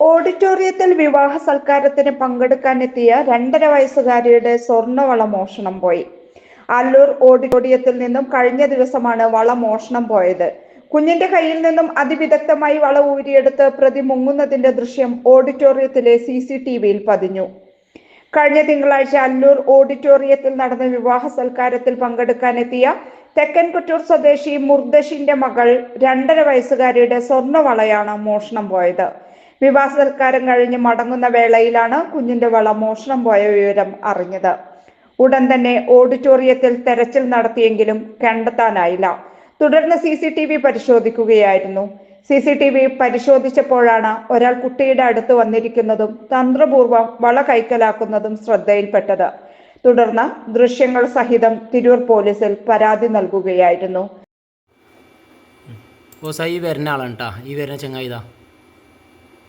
ഓഡിറ്റോറിയത്തിൽ വിവാഹ സൽക്കാരത്തിന് പങ്കെടുക്കാനെത്തിയ രണ്ടര വയസ്സുകാരിയുടെ സ്വർണവള മോഷണം പോയി. അല്ലൂർ ഓഡിറ്റോറിയത്തിൽ നിന്നും കഴിഞ്ഞ ദിവസമാണ് വള മോഷണം പോയത്. കുഞ്ഞിന്റെ കയ്യിൽ നിന്നും അതിവിദഗ്ധമായി വള ഊരിയെടുത്ത് പ്രതി മുങ്ങുന്നതിന്റെ ദൃശ്യം ഓഡിറ്റോറിയത്തിലെ സി സി ടി വിയിൽ പതിഞ്ഞു. കഴിഞ്ഞ തിങ്കളാഴ്ച അല്ലൂർ ഓഡിറ്റോറിയത്തിൽ നടന്ന വിവാഹ സൽക്കാരത്തിൽ പങ്കെടുക്കാനെത്തിയ തെക്കൻ കുറ്റൂർ സ്വദേശി മുർദഷിന്റെ മകൾ രണ്ടര വയസ്സുകാരിയുടെ സ്വർണവളയാണ് മോഷണം പോയത്. വിവാഹ സൽക്കാരം കഴിഞ്ഞ് മടങ്ങുന്ന വേളയിലാണ് കുഞ്ഞിന്റെ വള മോഷണം പോയ വിവരം അറിഞ്ഞത്. ഉടൻ തന്നെ ഓഡിറ്റോറിയത്തിൽ തെരച്ചിൽ നടത്തിയെങ്കിലും കണ്ടെത്താനായില്ല. തുടർന്ന് സി സി ടി വി പരിശോധിക്കുകയായിരുന്നു. സി സി ടി വി പരിശോധിച്ചപ്പോഴാണ് ഒരാൾ കുട്ടിയുടെ അടുത്ത് വന്നിരിക്കുന്നതും തന്ത്രപൂർവം വള കൈക്കലാക്കുന്നതും ശ്രദ്ധയിൽപ്പെട്ടത്. തുടർന്ന് ദൃശ്യങ്ങൾ സഹിതം തിരൂർ പോലീസിൽ പരാതി നൽകുകയായിരുന്നു. ഓസ ഈ വരുന്ന ആളാണ് കേട്ടാ ഈ വരുന്ന ചങ്ങായി ഇതാ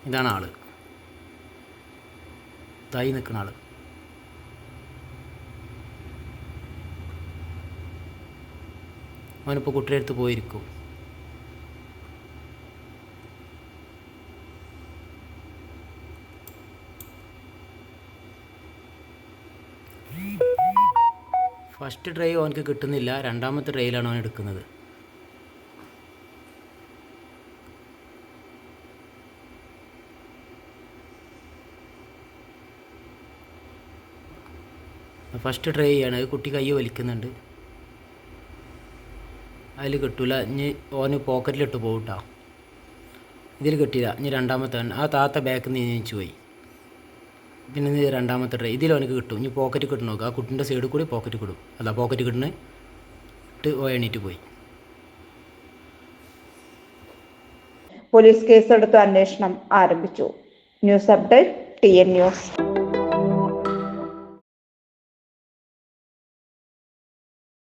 ഇതാണ് ആൾ. ഇതായി നിൽക്കുന്ന ആൾ. അവനിപ്പോൾ കുട്ടിയുടെ അടുത്ത് പോയിരിക്കും. ഫസ്റ്റ് ഡ്രൈവ് അവനക്ക് കിട്ടുന്നില്ല. രണ്ടാമത്തെ ഡ്രൈവിലാണ് അവൻ എടുക്കുന്നത്. ഫസ്റ്റ് ട്രൈ ചെയ്യാണ്. അത് കുട്ടി കൈ വലിക്കുന്നുണ്ട്. അതിൽ കിട്ടൂല. ഇനി ഓന് പോക്കറ്റിലിട്ട് പോകട്ടോ ഇതിൽ കിട്ടിയില്ല. ഇനി രണ്ടാമത്തെ. ആ താത്ത ബാക്കിൽ നിന്ന് നീച്ചു പോയി. പിന്നെ ഇത് രണ്ടാമത്തെ ട്രൈ ഇതിൽ അവനക്ക് കിട്ടും. ഇനി പോക്കറ്റ് കിട്ടും നോക്കുക ആ കുട്ടിന്റെ സൈഡിൽ കൂടി പോക്കറ്റ് കിടും അല്ല പോക്കറ്റ് കിട്ടണ ഇട്ട് ഓ എണീറ്റ് പോയി. പോലീസ് കേസെടുത്ത് അന്വേഷണം ആരംഭിച്ചു. News update T N news.